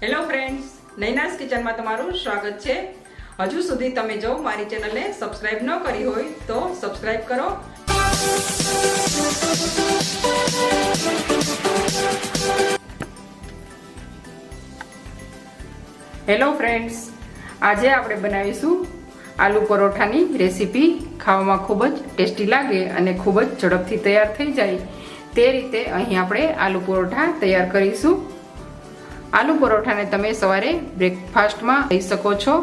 Hello friends નૈનાસ કિચનમાં તમારું સ્વાગત છે. હજુ સુધી તમે જો મારી ચેનલને સબસ્ક્રાઇબ ન કરી હોય તો સબસ્ક્રાઇબ કરો. હેલો ફ્રેન્ડ્સ આજે આપણે બનાવીશું આલુ પરોઠાની રેસીપી. ખાવામાં ખૂબ જ ટેસ્ટી લાગે અને ખૂબ જ ઝડપથી તૈયાર થઈ જાય. તે રીતે અહીં આપણે આલુ પરોઠા તૈયાર કરીશું. આલુ પરોઠાને તમે સવારે બ્રેકફાસ્ટમાં લઈ શકો છો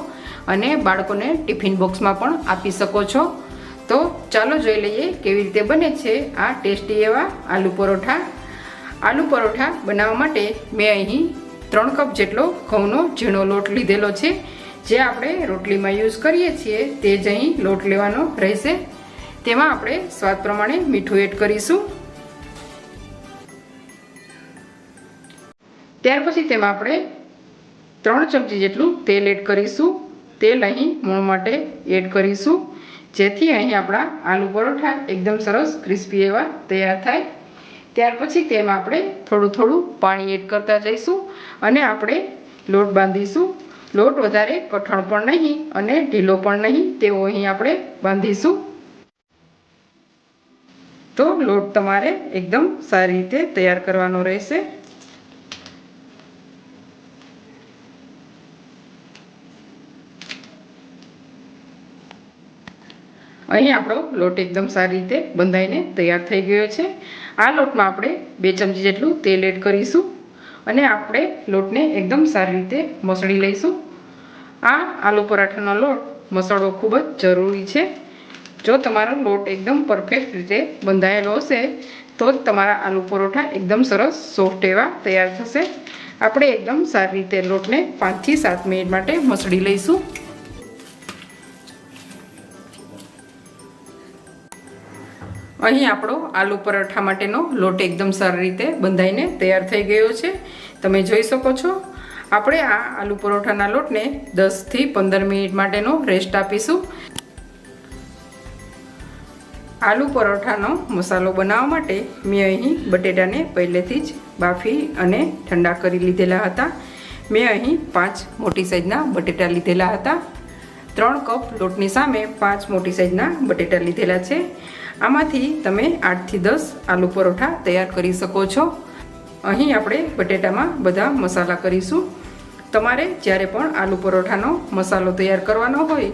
અને બાળકોને ટિફિન બોક્સમાં પણ આપી શકો છો. તો ચાલો જોઈ લઈએ કેવી રીતે બને છે આ ટેસ્ટી એવા આલુ પરોઠા. આલુ પરોઠા બનાવવા માટે મેં અહીં ત્રણ કપ જેટલો ઘઉંનો ઝીણો લોટ લીધેલો છે. જે આપણે રોટલીમાં યુઝ કરીએ છીએ તે જ અહીં લોટ લેવાનો રહેશે. તેમાં આપણે સ્વાદ પ્રમાણે મીઠું એડ કરીશું. ત્યાર પછી તેમાં આપણે ત્રણ ચમચી જેટલું તેલ એડ કરીશું. તેલ અહીં મૂળ માટે એડ કરીશું. જેથી અહીં આપણા આલુ પરોઠા એકદમ સરસ ક્રિસ્પી એવા તૈયાર થાય. ત્યાર પછી તેમાં આપણે થોડું થોડું પાણી એડ કરતા જઈશું અને આપણે લોટ બાંધીશું. લોટ વધારે કઠણ પણ નહીં અને ઢીલો પણ નહીં તેવો અહીં આપણે બાંધીશું. તો લોટ તમારે એકદમ સારી રીતે તૈયાર કરવાનો રહેશે. અહીં આપણો લોટ એકદમ સારી રીતે બંધાઈને તૈયાર થઈ ગયો છે. આ લોટમાં આપણે બે ચમચી જેટલું તેલ એડ કરીશું અને આપણે લોટને એકદમ સારી રીતે મસળી લઈશું. આ આલુ પરાઠાનો લોટ મસળવો ખૂબ જ જરૂરી છે. જો તમારો લોટ એકદમ પરફેક્ટ રીતે બંધાયેલો હશે, તો જ તમારા આલુ પરોઠા એકદમ સરસ સોફ્ટ એવા તૈયાર થશે. આપણે એકદમ સારી રીતે લોટને પાંચથી સાત મિનિટ માટે મસળી લઈશું. અહીં આપણો આલુ પરાઠા માટેનો લોટ એકદમ સારી રીતે બંધાઈને તૈયાર થઈ ગયો છે. તમે જોઈ શકો છો, આપણે આ આલુ પરોઠાના લોટને દસથી પંદર મિનિટ માટેનો રેસ્ટ આપીશું. આલુ પરોઠાનો મસાલો બનાવવા માટે મેં અહીં બટેટાને પહેલેથી જ બાફી અને ઠંડા કરી લીધેલા હતા. મેં અહીં પાંચ મોટી સાઈઝના બટેટા લીધેલા હતા. ત્રણ કપ લોટની સામે પાંચ મોટી સાઈઝના બટેટા લીધેલા છે. આમાંથી તમે આઠથી દસ આલુ પરોઠા તૈયાર કરી શકો છો. અહીં આપણે બટેટામાં બધા મસાલા કરીશું. તમારે જ્યારે પણ આલુ પરોઠાનો મસાલો તૈયાર કરવાનો હોય,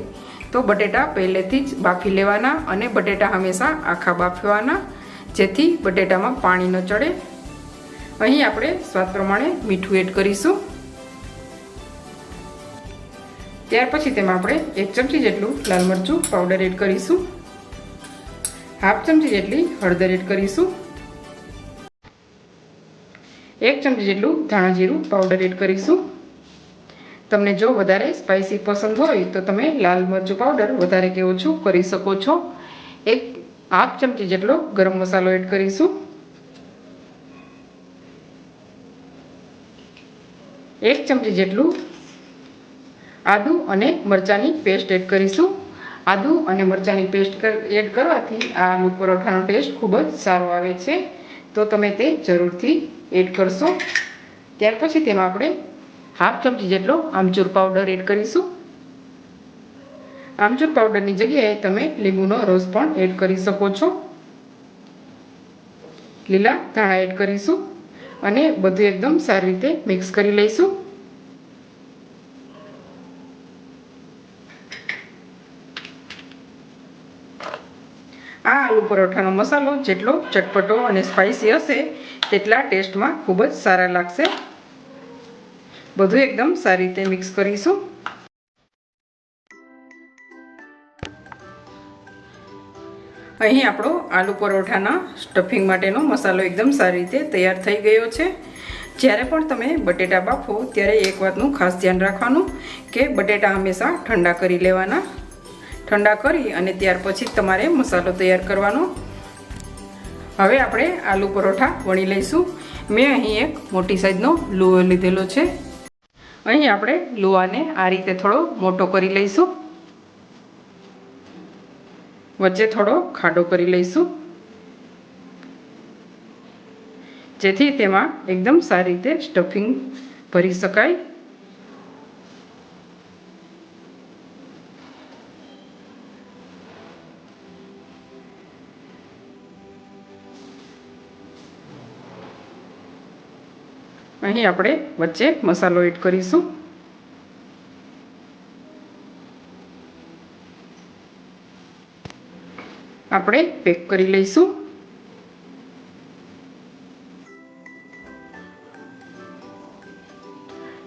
તો બટેટા પહેલેથી જ બાફી લેવાના અને બટેટા હંમેશા આખા બાફવાના, જેથી બટેટામાં પાણી ન ચડે. અહીં આપણે સ્વાદ પ્રમાણે મીઠું એડ કરીશું. ત્યાર પછી તેમાં આપણે એક ચમચી જેટલું લાલ મરચું પાવડર એડ કરીશું. હાફ ચમચી જેટલી હળદર એડ કરીશું. એક ચમચી જેટલું ધાણા જીરું પાવડર એડ કરીશું. તમને જો વધારે સ્પાઇસી પસંદ હોય તો તમે લાલ મરચું પાવડર વધારે કે ઓછું કરી શકો છો. એક હાફ ચમચી જેટલો ગરમ મસાલો એડ કરીશું. એક ચમચી જેટલું આદું અને મરચાંની પેસ્ટ એડ કરીશું. આદુ અને મરચાંની પેસ્ટ એડ કરવાથી આ આલુ પરોઠાનો ટેસ્ટ ખૂબ જ સારો આવે છે. તો તમે તે જરૂરથી એડ કરશો. ત્યાર પછી તેમાં આપણે હાફ ચમચી જેટલો આમચૂર પાવડર એડ કરીશું. આમચૂર પાવડરની જગ્યાએ તમે લીંબુનો રસ પણ એડ કરી શકો છો. લીલા ધાણા એડ કરીશું અને બધું એકદમ સારી રીતે મિક્સ કરી લઈશું આ આલુ પરોઠાનો મસાલો જેટલો ચટપટો અને સ્પાઇસી હશે, તેટલા ટેસ્ટમાં ખૂબ જ સારા લાગશે. બધું એકદમ સારી રીતે મિક્સ કરીશું. અહીં આપણો આલુ પરોઠાના સ્ટફિંગ માટેનો મસાલો એકદમ સારી રીતે તૈયાર થઈ ગયો છે. જ્યારે પણ તમે બટેટા બાફો, ત્યારે એક વાતનું ખાસ ધ્યાન રાખવાનું કે બટેટા હંમેશા ઠંડા કરી લેવાના. ઠંડા કરી અને ત્યાર પછી તમારે મસાલો તૈયાર કરવાનો. હવે આપણે આલુ પરોઠા વણી લઈશું. મેં અહીં એક મોટી સાઈઝનો લુઓ લીધેલો છે. અહીં આપણે લુઆને આ રીતે થોડો મોટો કરી લઈશું. વચ્ચે થોડો ખાડો કરી લઈશું. જેથી તેમાં એકદમ સારી રીતે સ્ટફિંગ ભરી શકાય. અહીં આપણે વચ્ચે મસાલો એડ કરીશું. આપણે પેક કરી લઈશું.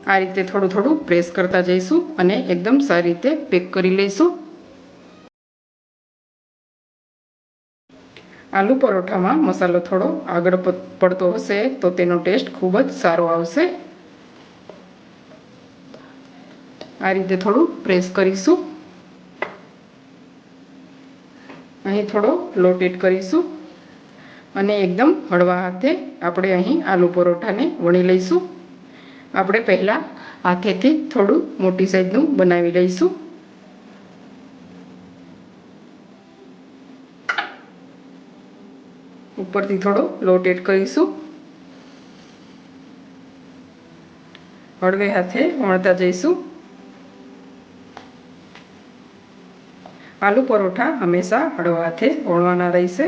આ રીતે થોડું થોડું પ્રેસ કરતા જઈશું અને એકદમ સારી રીતે પેક કરી લઈશું. આલુ પરોઠામાં મસાલો થોડો આગળ પડતો હશે તો તેનો ટેસ્ટ ખૂબ જ સારો આવશે. આ રીતે થોડું પ્રેસ કરીશું. અહીં થોડો લોટેટ કરીશું અને એકદમ હળવા હાથે આપણે અહીં આલુ પરોઠાને વણી લઈશું. આપણે પહેલાં હાથેથી થોડું મોટી સાઈઝનું બનાવી લઈશું. ઉપરથી થોડો રોટેટ કરીશું. હળવે હાથે વણતા જઈશું. આલુ પરોઠા હંમેશા હળવા હાથે વણવાના રહેશે.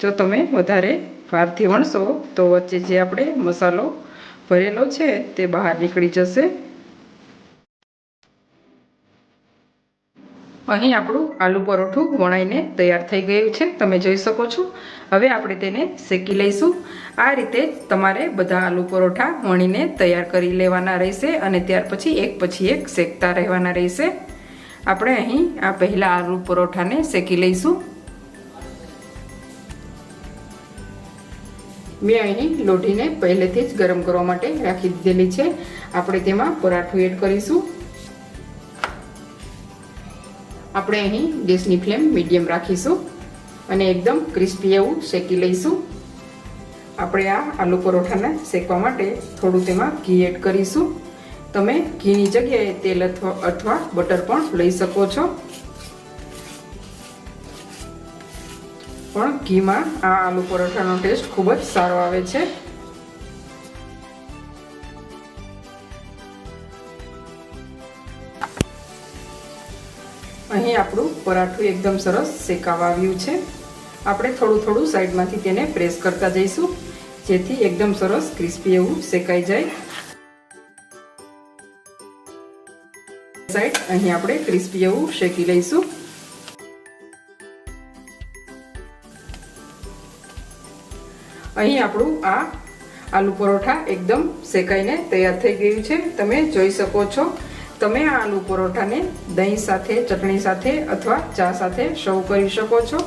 જો તમે વધારે વારથી વણશો તો વચ્ચે જે આપણે મસાલો ભરેલો છે તે બહાર નીકળી જશે. અહીં આપણું આલુ પરોઠું વણાઈને તૈયાર થઈ ગયું છે. તમે જોઈ શકો છો. હવે આપણે તેને શેકી લઈશું. આ રીતે તમારે બધા આલુ પરોઠા વણીને તૈયાર કરી લેવાના રહેશે અને ત્યાર પછી એક પછી એક શેકતા રહેવાના રહેશે. આપણે અહીં આ પહેલાં આલુ પરોઠાને શેકી લઈશું. મેં અહીં લોઢીને પહેલેથી જ ગરમ કરવા માટે રાખી દીધેલી છે. આપણે તેમાં પરાઠું એડ કરીશું. આપણે અહીં ગેસની ફ્લેમ મીડિયમ રાખીશું અને એકદમ ક્રિસ્પી એવું શેકી લઈશું. આપણે આ આલુ પરોઠાને શેકવા માટે થોડું તેમાં ઘી એડ કરીશું. તમે ઘીની જગ્યાએ તેલ અથવા અથવા બટર પણ લઈ શકો છો. પણ ઘીમાં આ આલુ પરોઠાનો ટેસ્ટ ખૂબ જ સારો આવે છે. અહીં આપણું પરાઠું એકદમ સરસ શેકાવા આવ્યું છે. આપણે થોડું થોડું સાઈડમાંથી તેને પ્રેસ કરતા જઈશું, જેથી એકદમ સરસ ક્રિસ્પી એવું શેકાઈ જાય. સાઈડ અહીં આપણે ક્રિસ્પી એવું શેકી લઈશું. અહીં આપણું આ આલુ પરોઠા એકદમ શેકાઈને તૈયાર થઈ ગયું છે. તમે જોઈ શકો છો તમે આ આલુ પરોઠાને દહીં સાથે, ચટણી સાથે અથવા ચા સાથે સર્વ કરી શકો છો.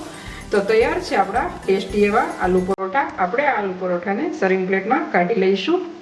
તો તૈયાર છે આપણા ટેસ્ટી એવા આલુ પરોઠા. આપણે આલુ પરોઠાને સર્વિંગ પ્લેટમાં કાઢી લઈશું.